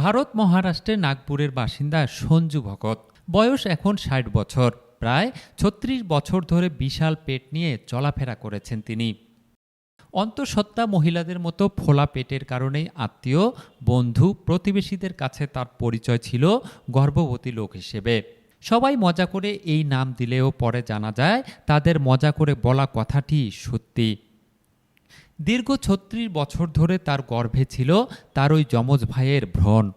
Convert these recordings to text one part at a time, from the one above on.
ভারত মহারাষ্ট্রের নাগপুরের বাসিন্দা সঞ্জু ভগত বয়স এখন ষাট বছর। প্রায় ছত্রিশ বছর ধরে বিশাল পেট নিয়ে চলাফেরা করেছেন তিনি। অন্তঃসত্ত্বা মহিলাদের মতো ফোলা পেটের কারণেই আত্মীয়, বন্ধু, প্রতিবেশীদের কাছে তার পরিচয় ছিল গর্ভবতী লোক হিসেবে। সবাই মজা করে এই নাম দিলেও পরে জানা যায়, তাদের মজা করে বলা কথাটি সত্যি। দীর্ঘ ছত্রিশ বছর ধরে তার গর্ভে ছিল তার ওই যমজ ভাইয়ের ভ্রণ।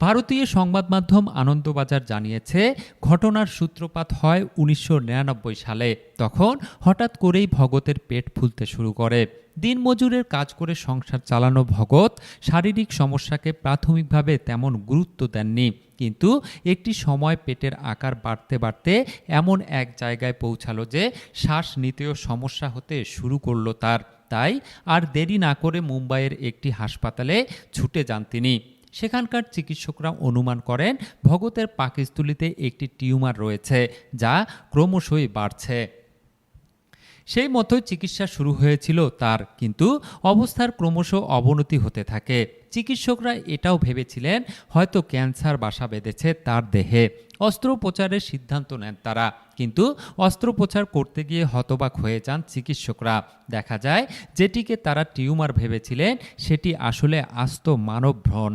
ভারতীয় সংবাদ মাধ্যম আনন্দবাজার জানিয়েছে, ঘটনার সূত্রপাত হয় উনিশশো নিরানব্বই সালে। তখন হঠাৎ করেই ভগতের পেট ফুলতে শুরু করে। দিনমজুরের কাজ করে সংসার চালানো ভগত শারীরিক সমস্যাকে প্রাথমিকভাবে তেমন গুরুত্ব দেননি। কিন্তু একটি সময় পেটের আকার বাড়তে বাড়তে এমন এক জায়গায় পৌঁছালো যে শ্বাস নিতেও সমস্যা হতে শুরু করল তার। তাই আর দেরি না করে মুম্বাইয়ের একটি হাসপাতালে ছুটে যান তিনি। সেখানকার চিকিৎসকরা অনুমান করেন, ভগতের পাকিস্তুলিতে একটি টিউমার রয়েছে, যা ক্রমশই বাড়ছে। সেই মতোই চিকিৎসা শুরু হয়েছিল তার, কিন্তু অবস্থার ক্রমশ অবনতি হতে থাকে। চিকিৎসকরা এটাও ভেবেছিলেন, হয়তো ক্যান্সার বাসা বেঁধেছে তার দেহে। অস্ত্রোপচারের সিদ্ধান্ত নেন তারা। কিন্তু অস্ত্রোপচার করতে গিয়ে হতবাক হয়ে যান চিকিৎসকরা। দেখা যায়, যেটিকে তারা টিউমার ভেবেছিলেন, সেটি আসলে আস্ত মানব ভ্রণ।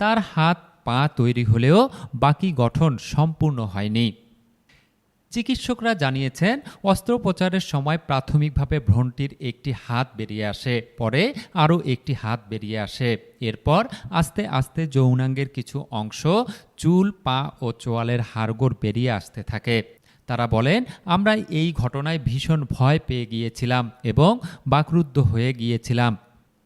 তার হাত পা তৈরি হলেও বাকি গঠন সম্পূর্ণ হয়নি। চিকিৎসকরা জানিয়েছেন, অস্ত্রোপচারের সময় প্রাথমিকভাবে ভ্রণটির একটি হাত বেরিয়ে আসে, পরে আরও একটি হাত বেরিয়ে আসে। এরপর আস্তে আস্তে যৌনাঙ্গের কিছু অংশ চুল, পা ও চোয়ালের হাড়গোড় বেরিয়ে আসতে থাকে। তারা বলেন, আমরা এই ঘটনায় ভীষণ ভয় পেয়ে গিয়েছিলাম এবং বাকরুদ্ধ হয়ে গিয়েছিলাম।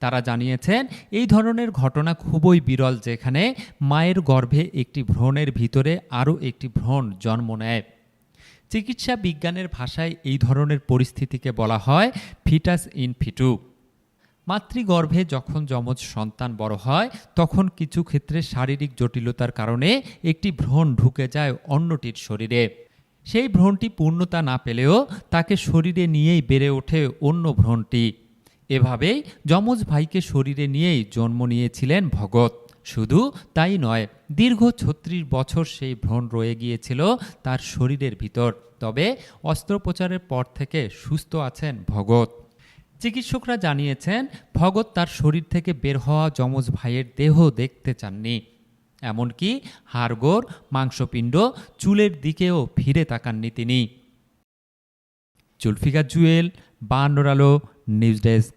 তারা জানিয়েছেন, এই ধরনের ঘটনা খুবই বিরল যেখানে মায়ের গর্ভে একটি ভ্রণের ভিতরে আরও একটি ভ্রণ জন্ম নেয়। চিকিৎসা বিজ্ঞানের ভাষায় এই ধরনের পরিস্থিতিকে বলা হয় ফিটাস ইন ফিটু। মাতৃগর্ভে যখন যমজ সন্তান বড় হয়, তখন কিছু ক্ষেত্রে শারীরিক জটিলতার কারণে একটি ভ্রণ ঢুকে যায় অন্যটির শরীরে। সেই ভ্রণটি পূর্ণতা না পেলেও তাকে শরীরে নিয়েই বেড়ে ওঠে অন্য ভ্রণটি। এভাবেই যমজ ভাইকে শরীরে নিয়েই জন্ম নিয়েছিলেন ভগত শুধু তাই নয়, দীর্ঘ ছত্রিশ বছর সেই ভ্রণ রয়ে গিয়েছিল তার শরীরের ভিতর। তবে অস্ত্রোপচারের পর থেকে সুস্থ আছেন ভগত চিকিৎসকরা জানিয়েছেন ভগত তার শরীর থেকে বের হওয়া যমজ ভাইয়ের দেহ দেখতে চাননি। এমনকি হাড়গোড়, মাংসপিণ্ড চুলের দিকেও ফিরে তাকাননি তিনি। জুলফিকার জুয়েল, বান্নর নিউজ ডেস্ক।